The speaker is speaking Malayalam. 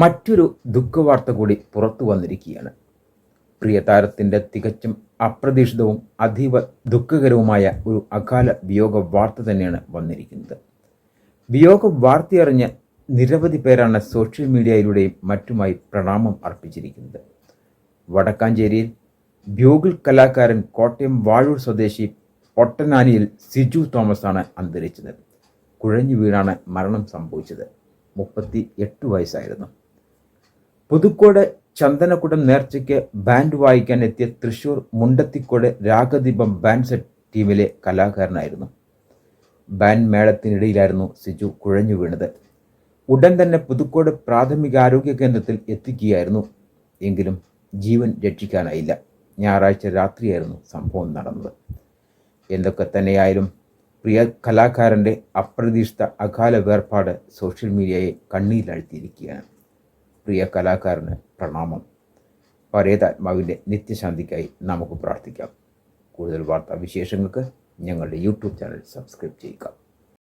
മറ്റൊരു ദുഃഖവാർത്ത കൂടി പുറത്തു വന്നിരിക്കുകയാണ്. പ്രിയ താരത്തിന്റെ തികച്ചും അപ്രതീക്ഷിതവും അതീവ ദുഃഖകരവുമായ ഒരു അകാല വിയോഗ വാർത്ത തന്നെയാണ് വന്നിരിക്കുന്നത്. വിയോഗ വാർത്തയറിഞ്ഞ് നിരവധി പേരാണ് സോഷ്യൽ മീഡിയയിലൂടെയും മറ്റുമായി പ്രണാമം അർപ്പിച്ചിരിക്കുന്നത്. വടക്കാഞ്ചേരിയിൽ ബ്യൂഗിൾ കലാകാരൻ കോട്ടയം വാഴൂർ സ്വദേശി ഒട്ടനാനിയിൽ സിജു തോമസ് ആണ് അന്തരിച്ചത്. കുഴഞ്ഞു വീണാണ് മരണം സംഭവിച്ചത്. മുപ്പത്തി എട്ട് വയസ്സായിരുന്നു. പുതുക്കോട് ചന്ദനക്കുടം നേർച്ചയ്ക്ക് ബാൻഡ് വായിക്കാൻ എത്തിയ തൃശൂർ മുണ്ടത്തിക്കോട് രാഗദീപം ബാൻഡ് സെറ്റ് ടീമിലെ കലാകാരനായിരുന്നു. ബാൻഡ് മേളത്തിനിടയിലായിരുന്നു സിജു കുഴഞ്ഞു വീണത്. ഉടൻ തന്നെ പുതുക്കോട് പ്രാഥമിക ആരോഗ്യ കേന്ദ്രത്തിൽ എത്തിക്കുകയായിരുന്നു. എങ്കിലും ജീവൻ രക്ഷിക്കാനായില്ല. ഞായറാഴ്ച രാത്രിയായിരുന്നു സംഭവം നടന്നത്. എന്തൊക്കെ തന്നെയായാലും പ്രിയ കലാകാരന്റെ അപ്രതീക്ഷിത അകാല വേർപാട് സോഷ്യൽ മീഡിയയെ കണ്ണീരിലഴ്ത്തിയിരിക്കുകയാണ്. പ്രിയ കലാകാരന് പ്രണാമം. പരേതാത്മാവിന്റെ നിത്യശാന്തിക്കായി നമുക്ക് പ്രാർത്ഥിക്കാം. കൂടുതൽ വാർത്താ വിശേഷങ്ങൾക്ക് ഞങ്ങളുടെ യൂട്യൂബ് ചാനൽ സബ്സ്ക്രൈബ് ചെയ്യുക.